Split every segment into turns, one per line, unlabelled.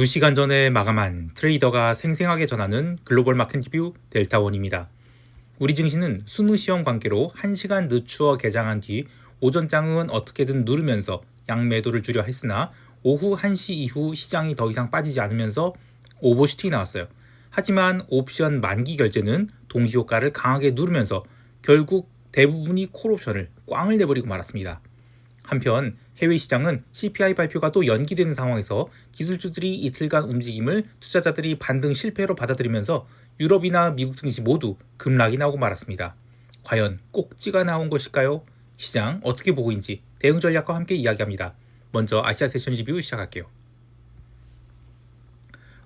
2시간 전에 마감한 트레이더가 생생하게 전하는 글로벌 마켓 리뷰 델타원입니다. 우리 증시는 수능 시험 관계로 1시간 늦추어 개장한 뒤 오전장은 어떻게든 누르면서 양매도를 주려 했으나 오후 1시 이후 시장이 더 이상 빠지지 않으면서 오버슈팅이 나왔어요. 하지만 옵션 만기 결제는 동시 효과를 강하게 누르면서 결국 대부분이 콜옵션을 꽝을 내버리고 말았습니다. 한편 해외 시장은 CPI 발표가 또 연기되는 상황에서 기술주들이 이틀간 움직임을 투자자들이 반등 실패로 받아들이면서 유럽이나 미국 증시 모두 급락이 나오고 말았습니다. 과연 꼭지가 나온 것일까요? 시장 어떻게 보고 있는지 대응 전략과 함께 이야기합니다. 먼저 아시아 세션 리뷰 시작할게요.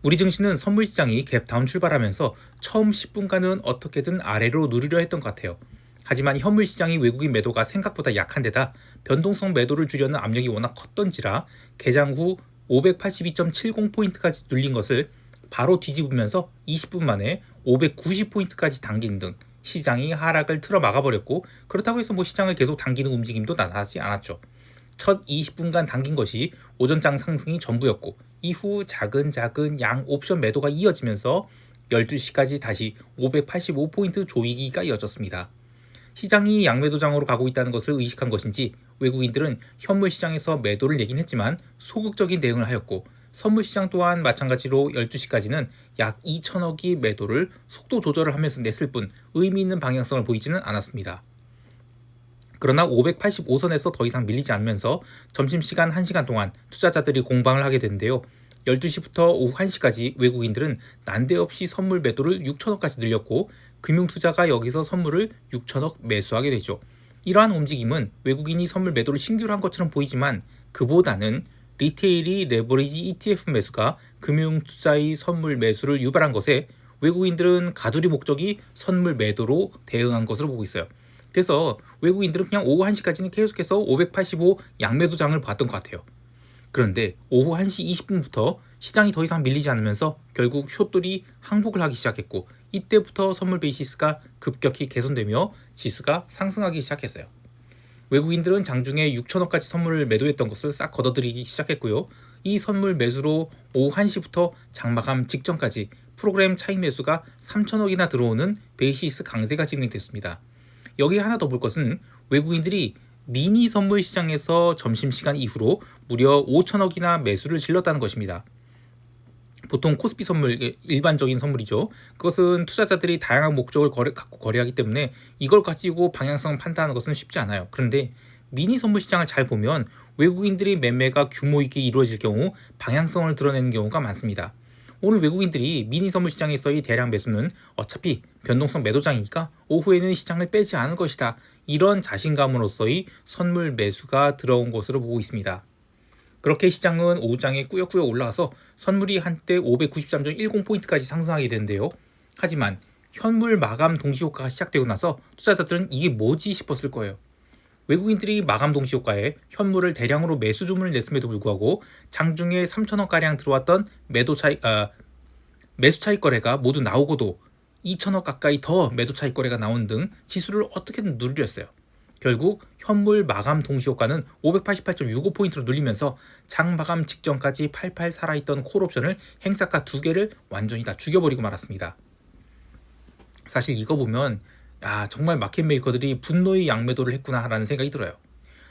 우리 증시는 선물 시장이 갭 다운 출발하면서 처음 10분간은 어떻게든 아래로 누르려 했던 것 같아요. 하지만 현물 시장이 외국인 매도가 생각보다 약한 데다 변동성 매도를 주려는 압력이 워낙 컸던지라 개장 후 582.70포인트까지 눌린 것을 바로 뒤집으면서 20분 만에 590포인트까지 당기는 등 시장이 하락을 틀어 막아버렸고 그렇다고 해서 뭐 시장을 계속 당기는 움직임도 나타나지 않았죠. 첫 20분간 당긴 것이 오전장 상승이 전부였고 이후 작은 작은 양 옵션 매도가 이어지면서 12시까지 다시 585포인트 조이기가 이어졌습니다. 시장이 양매도장으로 가고 있다는 것을 의식한 것인지 외국인들은 현물 시장에서 매도를 내긴 했지만 소극적인 대응을 하였고 선물 시장 또한 마찬가지로 12시까지는 약 2천억이 매도를 속도 조절을 하면서 냈을 뿐 의미 있는 방향성을 보이지는 않았습니다. 그러나 585선에서 더 이상 밀리지 않으면서 점심시간 1시간 동안 투자자들이 공방을 하게 되는데요. 12시부터 오후 1시까지 외국인들은 난데없이 선물 매도를 6천억까지 늘렸고 금융투자가 여기서 선물을 6천억 매수하게 되죠. 이러한 움직임은 외국인이 선물 매도를 신규로 한 것처럼 보이지만 그보다는 리테일이 레버리지 ETF 매수가 금융투자의 선물 매수를 유발한 것에 외국인들은 가두리 목적이 선물 매도로 대응한 것으로 보고 있어요. 그래서 외국인들은 그냥 오후 1시까지는 계속해서 585 양매도장을 봤던 것 같아요. 그런데 오후 1시 20분부터 시장이 더 이상 밀리지 않으면서 결국 숏돌이 항복을 하기 시작했고 이때부터 선물 베이시스가 급격히 개선되며 지수가 상승하기 시작했어요. 외국인들은 장중에 6천억까지 선물을 매도했던 것을 싹 걷어들이기 시작했고요. 이 선물 매수로 오후 1시부터 장마감 직전까지 프로그램 차익 매수가 3천억이나 들어오는 베이시스 강세가 진행됐습니다. 여기에 하나 더 볼 것은 외국인들이 미니 선물 시장에서 점심시간 이후로 무려 5천억이나 매수를 질렀다는 것입니다. 보통 코스피 선물 일반적인 선물이죠. 그것은 투자자들이 다양한 목적을 거래, 갖고 거래하기 때문에 이걸 가지고 방향성 판단하는 것은 쉽지 않아요. 그런데 미니 선물 시장을 잘 보면 외국인들이 매매가 규모 있게 이루어질 경우 방향성을 드러내는 경우가 많습니다. 오늘 외국인들이 미니 선물 시장에서의 대량 매수는 어차피 변동성 매도장이니까 오후에는 시장을 빼지 않을 것이다. 이런 자신감으로서의 선물 매수가 들어온 것으로 보고 있습니다. 그렇게 시장은 오후장에 꾸역꾸역 올라가서 선물이 한때 593.10포인트까지 상승하게 되는데요. 하지만 현물 마감 동시효과가 시작되고 나서 투자자들은 이게 뭐지 싶었을 거예요. 외국인들이 마감 동시효과에 현물을 대량으로 매수 주문을 냈음에도 불구하고 장중에 3천억가량 들어왔던 매도 차익, 아, 매수 차익 거래가 모두 나오고도 2천억 가까이 더 매도 차익 거래가 나온 등 지수를 어떻게든 누르렸어요. 결국 현물 마감 동시 효과는 588.65포인트로 눌리면서 장 마감 직전까지 팔팔 살아있던 콜옵션을 행사가 두 개를 완전히 다 죽여버리고 말았습니다. 사실 이거 보면 아 정말 마켓 메이커들이 분노의 양매도를 했구나라는 생각이 들어요.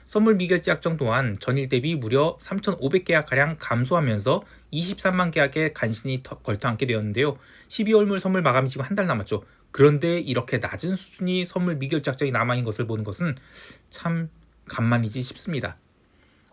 선물 미결제 약정 또한 전일 대비 무려 3,500계약 가량 감소하면서 23만 계약에 간신히 걸터앉게 되었는데요. 12월물 선물 마감이 지금 한 달 남았죠. 그런데 이렇게 낮은 수준이 선물 미결제 약정이 남아있는 것을 보는 것은 참 간만이지 싶습니다.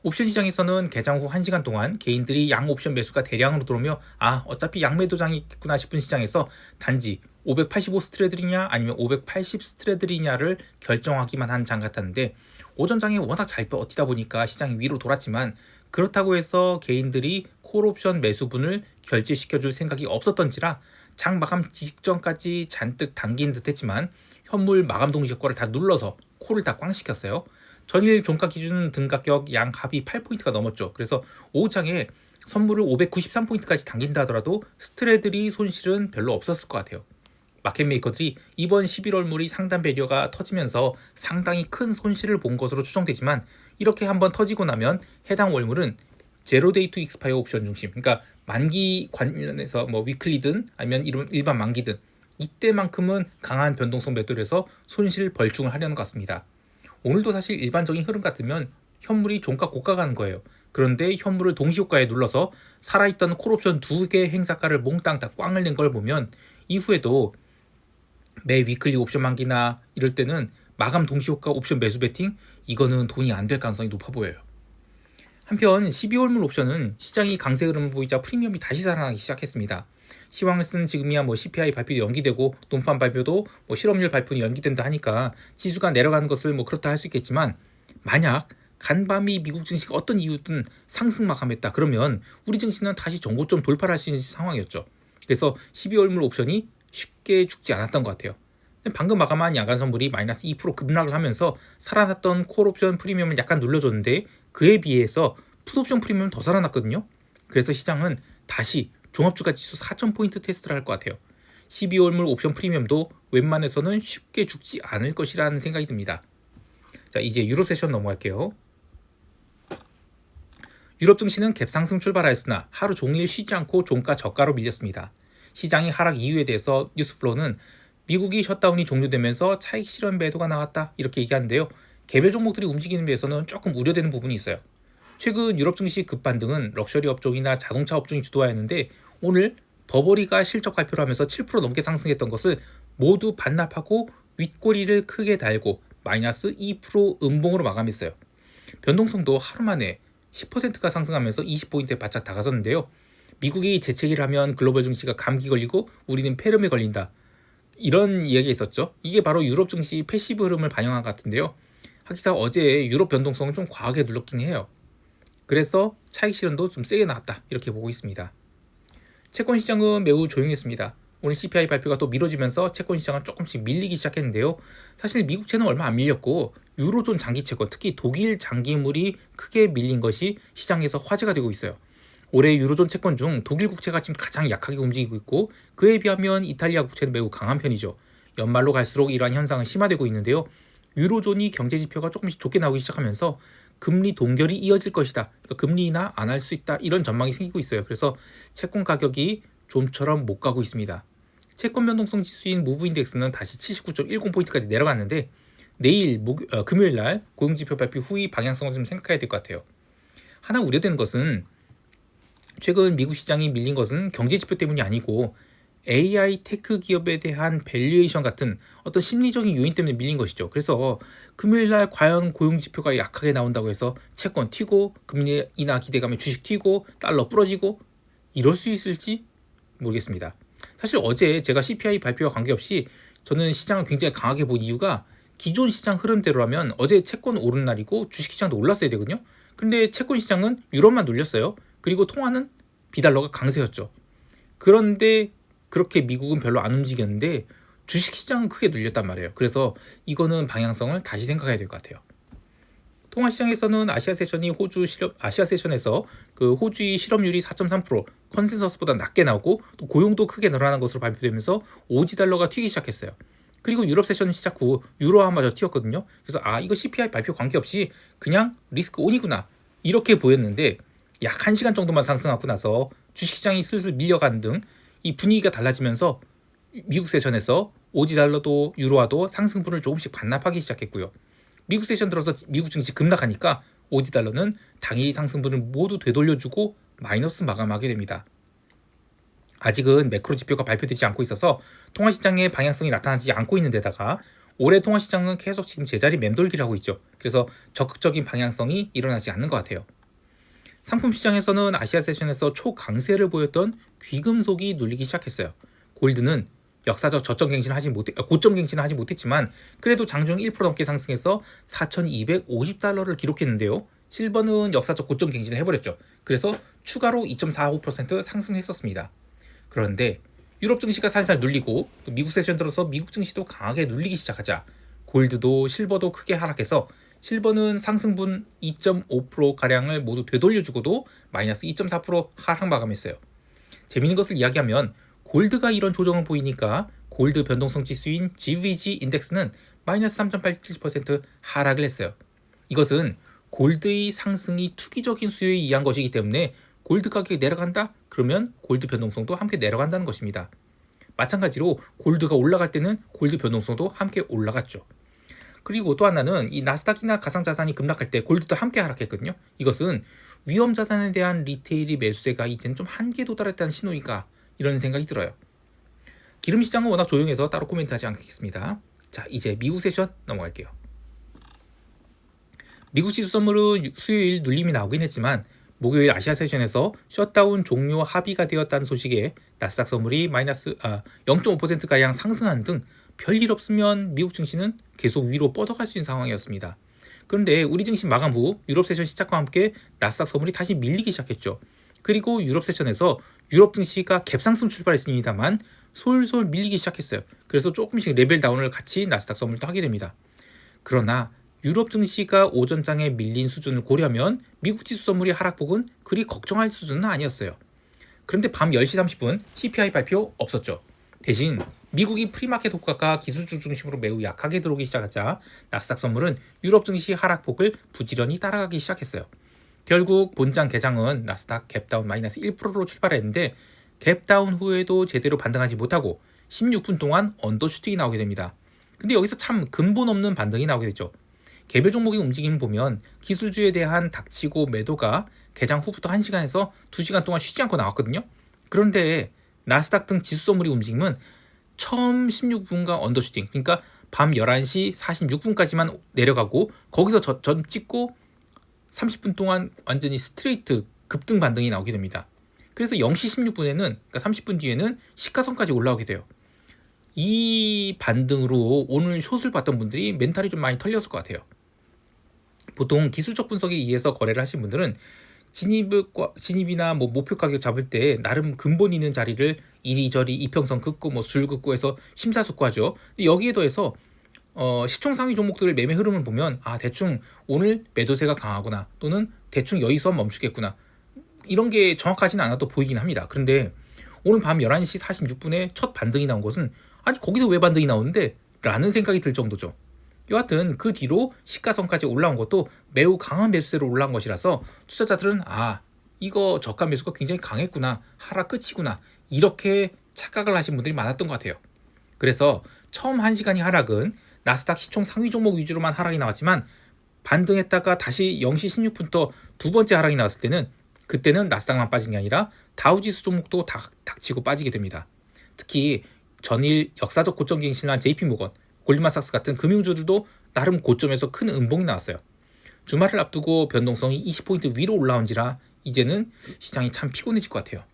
옵션 시장에서는 개장 후 1시간 동안 개인들이 양 옵션 매수가 대량으로 들어오며 아 어차피 양매도장이 있구나 싶은 시장에서 단지 585 스트레들이냐 아니면 580 스트레들이냐를 결정하기만 한 장 같았는데 오전장에 워낙 잘 버티다 보니까 시장이 위로 돌았지만 그렇다고 해서 개인들이 콜옵션 매수분을 결제시켜줄 생각이 없었던지라 장 마감 직전까지 잔뜩 당긴 듯했지만 현물 마감 동시 효과를 다 눌러서 콜을 다 꽝 시켰어요. 전일 종가 기준 등가격 양 합이 8포인트가 넘었죠. 그래서 오후장에 선물을 593포인트까지 당긴다 하더라도 스트레들이 손실은 별로 없었을 것 같아요. 마켓 메이커들이 이번 11월 물이 상단 배려가 터지면서 상당히 큰 손실을 본 것으로 추정되지만 이렇게 한번 터지고 나면 해당 월물은 제로 데이 투 익스파이어 옵션 중심, 그러니까 만기 관련해서 뭐 위클리든 아니면 일반 만기든 이때만큼은 강한 변동성 매도를 해서 손실 벌충을 하려는 것 같습니다. 오늘도 사실 일반적인 흐름 같으면 현물이 종가 고가 가는 거예요. 그런데 현물을 동시효과에 눌러서 살아있던 콜옵션 두 개 행사가를 몽땅 다 꽝을 낸 걸 보면 이후에도 매 위클리 옵션 만기나 이럴 때는 마감 동시 효과 옵션 매수 베팅 이거는 돈이 안 될 가능성이 높아 보여요. 한편 12월물 옵션은 시장이 강세 흐름을 보이자 프리미엄이 다시 살아나기 시작했습니다. 시황은 지금이야 뭐 CPI 발표도 연기되고 논판 발표도 뭐 실업률 발표는 연기된다 하니까 지수가 내려가는 것을 뭐 그렇다 할 수 있겠지만 만약 간밤이 미국 증시가 어떤 이유든 상승 마감했다 그러면 우리 증시는 다시 정고점 돌파를 할 수 있는 상황이었죠. 그래서 12월물 옵션이 쉽게 죽지 않았던 것 같아요. 방금 마감한 야간 선물이 마이너스 2% 급락을 하면서 살아났던 콜옵션 프리미엄을 약간 눌러줬는데 그에 비해서 풋옵션 프리미엄은 더 살아났거든요. 그래서 시장은 다시 종합주가 지수 4,000포인트 테스트를 할 것 같아요. 12월물 옵션 프리미엄도 웬만해서는 쉽게 죽지 않을 것이라는 생각이 듭니다. 자, 이제 유럽 세션 넘어갈게요. 유럽 증시는 갭상승 출발하였으나 하루 종일 쉬지 않고 종가 저가로 밀렸습니다. 시장이 하락 이유에 대해서 뉴스플로는 미국이 셧다운이 종료되면서 차익 실현 매도가 나왔다 이렇게 얘기하는데요. 개별 종목들이 움직이는 데에서는 조금 우려되는 부분이 있어요. 최근 유럽 증시 급반등은 럭셔리 업종이나 자동차 업종이 주도하였는데 오늘 버버리가 실적 발표를 하면서 7% 넘게 상승했던 것을 모두 반납하고 윗꼬리를 크게 달고 마이너스 2% 음봉으로 마감했어요. 변동성도 하루 만에 10%가 상승하면서 20포인트에 바짝 다가섰는데요. 미국이 재채기를 하면 글로벌 증시가 감기 걸리고 우리는 폐렴에 걸린다. 이런 이야기가 있었죠. 이게 바로 유럽 증시 패시브 흐름을 반영한 것 같은데요. 하기사 어제 유럽 변동성을 좀 과하게 눌렀긴 해요. 그래서 차익 실현도 좀 세게 나왔다. 이렇게 보고 있습니다. 채권 시장은 매우 조용했습니다. 오늘 CPI 발표가 또 미뤄지면서 채권 시장은 조금씩 밀리기 시작했는데요. 사실 미국 채는 얼마 안 밀렸고 유로존 장기 채권, 특히 독일 장기물이 크게 밀린 것이 시장에서 화제가 되고 있어요. 올해 유로존 채권 중 독일 국채가 지금 가장 약하게 움직이고 있고 그에 비하면 이탈리아 국채는 매우 강한 편이죠. 연말로 갈수록 이러한 현상은 심화되고 있는데요. 유로존이 경제 지표가 조금씩 좋게 나오기 시작하면서 금리 동결이 이어질 것이다. 그러니까 금리 인하 안 할 수 있다. 이런 전망이 생기고 있어요. 그래서 채권 가격이 좀처럼 못 가고 있습니다. 채권 변동성 지수인 무브 인덱스는 다시 79.10포인트까지 내려갔는데 내일 목, 어, 금요일 날 고용 지표 발표 후의 방향성을 좀 생각해야 될 것 같아요. 하나 우려되는 것은 최근 미국 시장이 밀린 것은 경제 지표 때문이 아니고 AI 테크 기업에 대한 밸류에이션 같은 어떤 심리적인 요인 때문에 밀린 것이죠. 그래서 금요일 날 과연 고용 지표가 약하게 나온다고 해서 채권 튀고 금리 인하 기대감에 주식 튀고 달러 부러지고 이럴 수 있을지 모르겠습니다. 사실 어제 제가 CPI 발표와 관계없이 저는 시장을 굉장히 강하게 본 이유가 기존 시장 흐름대로라면 어제 채권 오른 날이고 주식 시장도 올랐어야 되거든요. 근데 채권 시장은 유럽만 눌렸어요. 그리고 통화는 비달러가 강세였죠. 그런데 그렇게 미국은 별로 안 움직였는데 주식 시장은 크게 눌렸단 말이에요. 그래서 이거는 방향성을 다시 생각해야 될 것 같아요. 통화 시장에서는 아시아 세션이 호주 실업 아시아 세션에서 그 호주의 실업률이 4.3% 컨센서스보다 낮게 나오고 또 고용도 크게 늘어나는 것으로 발표되면서 오지 달러가 튀기 시작했어요. 그리고 유럽 세션 시작 후 유로화마저 튀었거든요. 그래서 아 이거 CPI 발표 관계없이 그냥 리스크 온이구나 이렇게 보였는데 약 1시간 정도만 상승하고 나서 주식시장이 슬슬 밀려가는 등 이 분위기가 달라지면서 미국 세션에서 오지 달러도 유로화도 상승분을 조금씩 반납하기 시작했고요. 미국 세션 들어서 미국 증시 급락하니까 오지 달러는 당일 상승분을 모두 되돌려주고 마이너스 마감하게 됩니다. 아직은 매크로 지표가 발표되지 않고 있어서 통화 시장의 방향성이 나타나지 않고 있는 데다가 올해 통화 시장은 계속 지금 제자리 맴돌기를 하고 있죠. 그래서 적극적인 방향성이 일어나지 않는 것 같아요. 상품 시장에서는 아시아 세션에서 초강세를 보였던 귀금속이 눌리기 시작했어요. 골드는 역사적 저점 갱신을 하지 못해 아, 고점 갱신을 하지 못했지만 그래도 장중 1% 넘게 상승해서 4,250달러를 기록했는데요. 실버는 역사적 고점 갱신을 해버렸죠. 그래서 추가로 2.45% 상승했었습니다. 그런데 유럽 증시가 살살 눌리고 미국 세션 들어서 미국 증시도 강하게 눌리기 시작하자 골드도 실버도 크게 하락해서 실버는 상승분 2.5% 가량을 모두 되돌려주고도 마이너스 2.4% 하락 마감했어요. 재미있는 것을 이야기하면 골드가 이런 조정을 보이니까 골드 변동성 지수인 GVG 인덱스는 마이너스 3.87% 하락을 했어요. 이것은 골드의 상승이 투기적인 수요에 의한 것이기 때문에 골드 가격이 내려간다? 그러면 골드 변동성도 함께 내려간다는 것입니다. 마찬가지로 골드가 올라갈 때는 골드 변동성도 함께 올라갔죠. 그리고 또 하나는 이 나스닥이나 가상자산이 급락할 때 골드도 함께 하락했거든요. 이것은 위험 자산에 대한 리테일이 매수세가 이제는 좀 한계에 도달했다는 신호이가 이런 생각이 들어요. 기름 시장은 워낙 조용해서 따로 코멘트하지 않겠습니다. 자, 이제 미국 세션 넘어갈게요. 미국 지수 선물은 수요일 눌림이 나오긴 했지만 목요일 아시아 세션에서 셧다운 종료 합의가 되었다는 소식에 나스닥 선물이 마이너스 아, 0.5%가량 상승한 등 별일 없으면 미국 증시는 계속 위로 뻗어갈 수 있는 상황이었습니다. 그런데 우리 증시 마감 후 유럽 세션 시작과 함께 나스닥 선물이 다시 밀리기 시작했죠. 그리고 유럽 세션에서 유럽 증시가 갭상승 출발했습니다만 솔솔 밀리기 시작했어요. 그래서 조금씩 레벨 다운을 같이 나스닥 선물도 하게 됩니다. 그러나 유럽 증시가 오전장에 밀린 수준을 고려하면 미국 지수 선물이 하락폭은 그리 걱정할 수준은 아니었어요. 그런데 밤 10시 30분 CPI 발표 없었죠. 대신 미국이 프리마켓 효과가 기술주 중심으로 매우 약하게 들어오기 시작하자 나스닥 선물은 유럽 증시 하락폭을 부지런히 따라가기 시작했어요. 결국 본장 개장은 나스닥 갭다운 마이너스 1%로 출발했는데 갭다운 후에도 제대로 반등하지 못하고 16분 동안 언더슈팅이 나오게 됩니다. 근데 여기서 참 근본 없는 반등이 나오게 되죠. 개별 종목의 움직임 보면 기술주에 대한 닥치고 매도가 개장 후부터 1시간에서 2시간 동안 쉬지 않고 나왔거든요. 그런데 나스닥 등 지수 선물이 움직임은 처음 16분간 언더슈팅 그러니까 밤 11시 46분까지만 내려가고 거기서 저, 전 찍고 30분 동안 완전히 스트레이트 급등 반등이 나오게 됩니다. 그래서 0시 16분에는 그러니까 30분 뒤에는 시가선까지 올라오게 돼요. 이 반등으로 오늘 숏을 봤던 분들이 멘탈이 좀 많이 털렸을 것 같아요. 보통 기술적 분석에 의해서 거래를 하신 분들은 진입과 진입이나 뭐 목표 가격 잡을 때 나름 근본 있는 자리를 이리저리 이평선 긋고 뭐 줄 긋고 해서 심사숙고하죠. 여기에 더해서 어, 시총 상위 종목들 매매 흐름을 보면 아 대충 오늘 매도세가 강하구나 또는 대충 여기서 멈추겠구나 이런 게 정확하지는 않아도 보이긴 합니다. 그런데 오늘 밤 11시 46분에 첫 반등이 나온 것은 아니 거기서 왜 반등이 나오는데? 라는 생각이 들 정도죠. 여하튼 그 뒤로 시가선까지 올라온 것도 매우 강한 매수세로 올라온 것이라서 투자자들은 아 이거 저가 매수가 굉장히 강했구나 하락 끝이구나 이렇게 착각을 하신 분들이 많았던 것 같아요. 그래서 처음 1시간이 하락은 나스닥 시총 상위 종목 위주로만 하락이 나왔지만 반등했다가 다시 0시 16분부터 두 번째 하락이 나왔을 때는 그때는 나스닥만 빠진 게 아니라 다우지수 종목도 닥, 닥치고 빠지게 됩니다. 특히 전일 역사적 고점 갱신한 JP모건, 골드만삭스 같은 금융주들도 나름 고점에서 큰 음봉이 나왔어요. 주말을 앞두고 변동성이 20포인트 위로 올라온지라 이제는 시장이 참 피곤해질 것 같아요.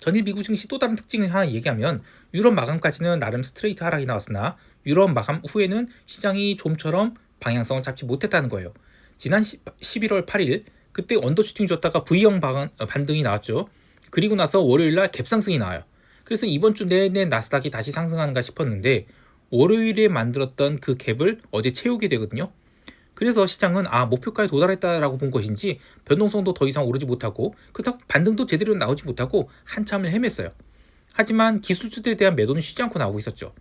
전일 미국 증시 또 다른 특징을 하나 얘기하면 유럽 마감까지는 나름 스트레이트 하락이 나왔으나 유럽 마감 후에는 시장이 좀처럼 방향성을 잡지 못했다는 거예요. 지난 11월 8일 그때 언더슈팅 줬다가 V형 어, 반등이 나왔죠. 그리고 나서 월요일 날 갭상승이 나와요. 그래서 이번 주 내내 나스닥이 다시 상승하는가 싶었는데 월요일에 만들었던 그 갭을 어제 채우게 되거든요. 그래서 시장은 아 목표가에 도달했다라고 본 것인지 변동성도 더 이상 오르지 못하고 그렇다고 반등도 제대로 나오지 못하고 한참을 헤맸어요. 하지만 기술주들에 대한 매도는 쉬지 않고 나오고 있었죠.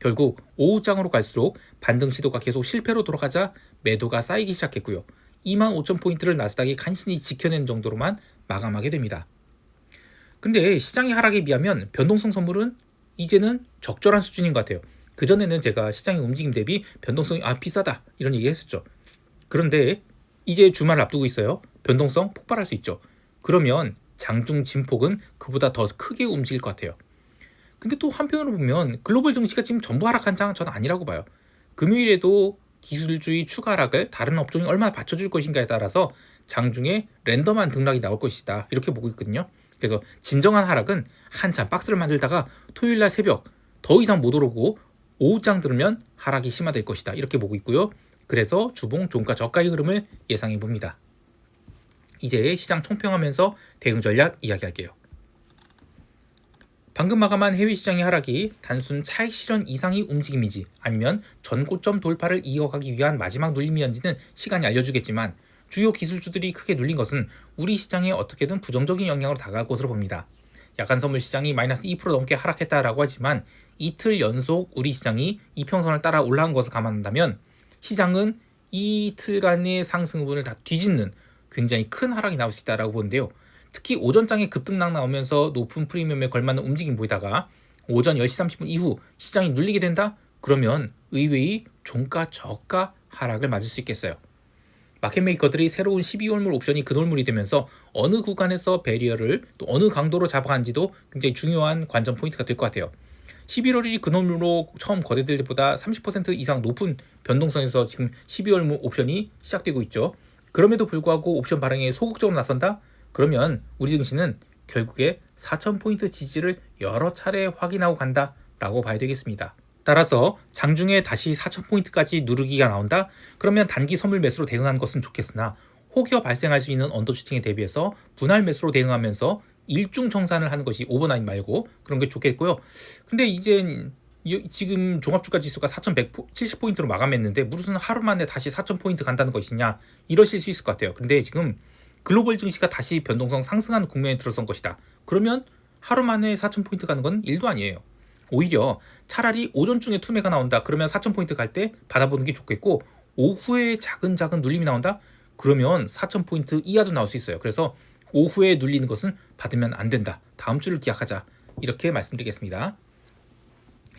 결국 오후장으로 갈수록 반등 시도가 계속 실패로 돌아가자 매도가 쌓이기 시작했고요. 2만 5천 포인트를 나스닥이 간신히 지켜낸 정도로만 마감하게 됩니다. 근데 시장의 하락에 비하면 변동성 선물은 이제는 적절한 수준인 것 같아요. 그전에는 제가 시장의 움직임 대비 변동성이 아 비싸다 이런 얘기 했었죠. 그런데 이제 주말을 앞두고 있어요. 변동성 폭발할 수 있죠. 그러면 장중 진폭은 그보다 더 크게 움직일 것 같아요. 근데 또 한편으로 보면 글로벌 증시가 지금 전부 하락한 장은 저는 아니라고 봐요. 금요일에도 기술주의 추가 하락을 다른 업종이 얼마나 받쳐줄 것인가에 따라서 장중에 랜덤한 등락이 나올 것이다. 이렇게 보고 있거든요. 그래서 진정한 하락은 한참 박스를 만들다가 토요일 날 새벽 더 이상 못 오르고 오후장 들으면 하락이 심화될 것이다. 이렇게 보고 있고요. 그래서 주봉 종가 저가의 흐름을 예상해 봅니다. 이제 시장 총평하면서 대응 전략 이야기할게요. 방금 마감한 해외 시장의 하락이 단순 차익 실현 이상의 움직임이지 아니면 전고점 돌파를 이어가기 위한 마지막 눌림이었는지는 시간이 알려주겠지만 주요 기술주들이 크게 눌린 것은 우리 시장에 어떻게든 부정적인 영향으로 다가갈 것으로 봅니다. 야간 선물 시장이 마이너스 2% 넘게 하락했다라고 하지만 이틀 연속 우리 시장이 이평선을 따라 올라간 것을 감안한다면 시장은 이틀간의 상승분을 다 뒤집는 굉장히 큰 하락이 나올 수 있다라고 보는데요. 특히 오전장에 급등락 나오면서 높은 프리미엄에 걸맞는 움직임 보이다가 오전 10시 30분 이후 시장이 눌리게 된다? 그러면 의외의 종가 저가 하락을 맞을 수 있겠어요. 마켓메이커들이 새로운 12월물 옵션이 근월물이 되면서 어느 구간에서 베리어를 또 어느 강도로 잡아간지도 굉장히 중요한 관전 포인트가 될 것 같아요. 11월 1일 근월물로 처음 거래될 때보다 30% 이상 높은 변동성에서 지금 12월물 옵션이 시작되고 있죠. 그럼에도 불구하고 옵션 발행에 소극적으로 나선다? 그러면 우리 증시는 결국에 4,000포인트 지지를 여러 차례 확인하고 간다라고 봐야 되겠습니다. 따라서 장중에 다시 4,000포인트까지 누르기가 나온다? 그러면 단기 선물 매수로 대응하는 것은 좋겠으나 혹여 발생할 수 있는 언더슈팅에 대비해서 분할 매수로 대응하면서 일중 청산을 하는 것이 오버나잇 말고 그런 게 좋겠고요. 근데 이제 이- 지금 종합주가 지수가 4,170포인트로 마감했는데 무슨 하루 만에 다시 4,000포인트 간다는 것이냐 이러실 수 있을 것 같아요. 근데 지금 글로벌 증시가 다시 변동성 상승하는 국면에 들어선 것이다. 그러면 하루 만에 4,000포인트 가는 건 일도 아니에요. 오히려 차라리 오전 중에 투매가 나온다. 그러면 4,000포인트 갈 때 받아보는 게 좋겠고 오후에 작은 작은 눌림이 나온다. 그러면 4,000포인트 이하도 나올 수 있어요. 그래서 오후에 눌리는 것은 받으면 안 된다. 다음 주를 기약하자. 이렇게 말씀드리겠습니다.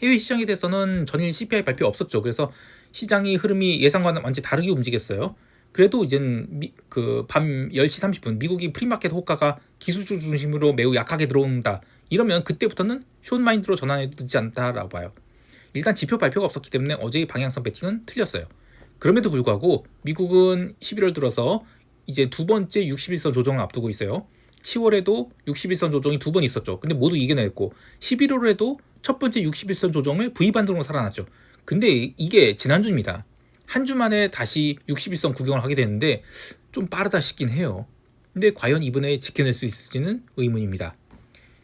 해외 시장에 대해서는 전일 CPI 발표 없었죠. 그래서 시장의 흐름이 예상과는 완전히 다르게 움직였어요. 그래도 이젠 그밤 10시 30분 미국이 프리마켓 호가가 기술주 중심으로 매우 약하게 들어온다. 이러면 그때부터는 숏 마인드로 전환해도 늦지 않다라고 봐요. 일단 지표 발표가 없었기 때문에 어제의 방향성 배팅은 틀렸어요. 그럼에도 불구하고 미국은 11월 들어서 이제 두 번째 61선 조정을 앞두고 있어요. 10월에도 61선 조정이 두 번 있었죠. 근데 모두 이겨냈고 11월에도 첫 번째 61선 조정을 V반등으로 살아났죠. 근데 이게 지난주입니다. 한 주 만에 다시 61선 구경을 하게 됐는데 좀 빠르다 싶긴 해요. 근데 과연 이번에 지켜낼 수 있을지는 의문입니다.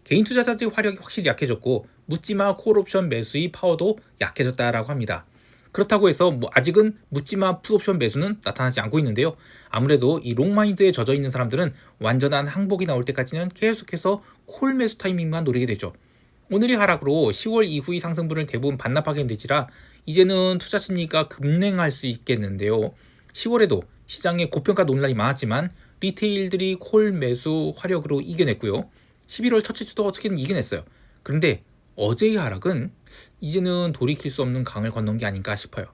개인 투자자들의 화력이 확실히 약해졌고 묻지마 콜옵션 매수의 파워도 약해졌다라고 합니다. 그렇다고 해서 뭐 아직은 묻지마 풋옵션 매수는 나타나지 않고 있는데요. 아무래도 이 롱마인드에 젖어 있는 사람들은 완전한 항복이 나올 때까지는 계속해서 콜 매수 타이밍만 노리게 되죠. 오늘의 하락으로 10월 이후의 상승분을 대부분 반납하게 되지라 이제는 투자 심리가 급냉할 수 있겠는데요. 10월에도 시장에 고평가 논란이 많았지만 리테일들이 콜 매수 화력으로 이겨냈고요. 11월 첫째 주도 어떻게든 이겨냈어요. 그런데 어제의 하락은 이제는 돌이킬 수 없는 강을 건넌 게 아닌가 싶어요.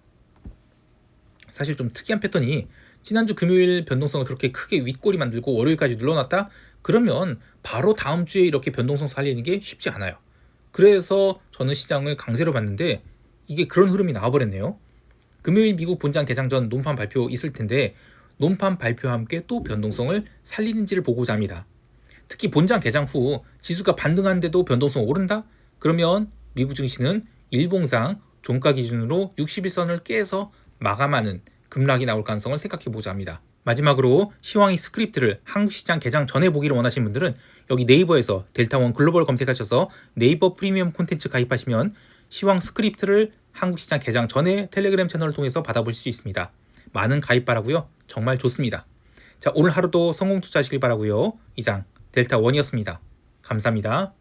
사실 좀 특이한 패턴이 지난주 금요일 변동성을 그렇게 크게 윗골이 만들고 월요일까지 눌러놨다? 그러면 바로 다음 주에 이렇게 변동성 살리는 게 쉽지 않아요. 그래서 저는 시장을 강세로 봤는데 이게 그런 흐름이 나와버렸네요. 금요일 미국 본장 개장 전 논판 발표 있을 텐데 논판 발표와 함께 또 변동성을 살리는지를 보고자 합니다. 특히 본장 개장 후 지수가 반등하는데도 변동성 오른다? 그러면 미국 증시는 일봉상 종가 기준으로 61선을 깨서 마감하는 급락이 나올 가능성을 생각해 보자 합니다. 마지막으로 시황이 스크립트를 한국 시장 개장 전에 보기를 원하시는 분들은 여기 네이버에서 델타원 글로벌 검색하셔서 네이버 프리미엄 콘텐츠 가입하시면 시황 스크립트를 한국 시장 개장 전에 텔레그램 채널을 통해서 받아보실 수 있습니다. 많은 가입 바라고요. 정말 좋습니다. 자, 오늘 하루도 성공 투자하시길 바라고요. 이상 델타 원이었습니다. 감사합니다.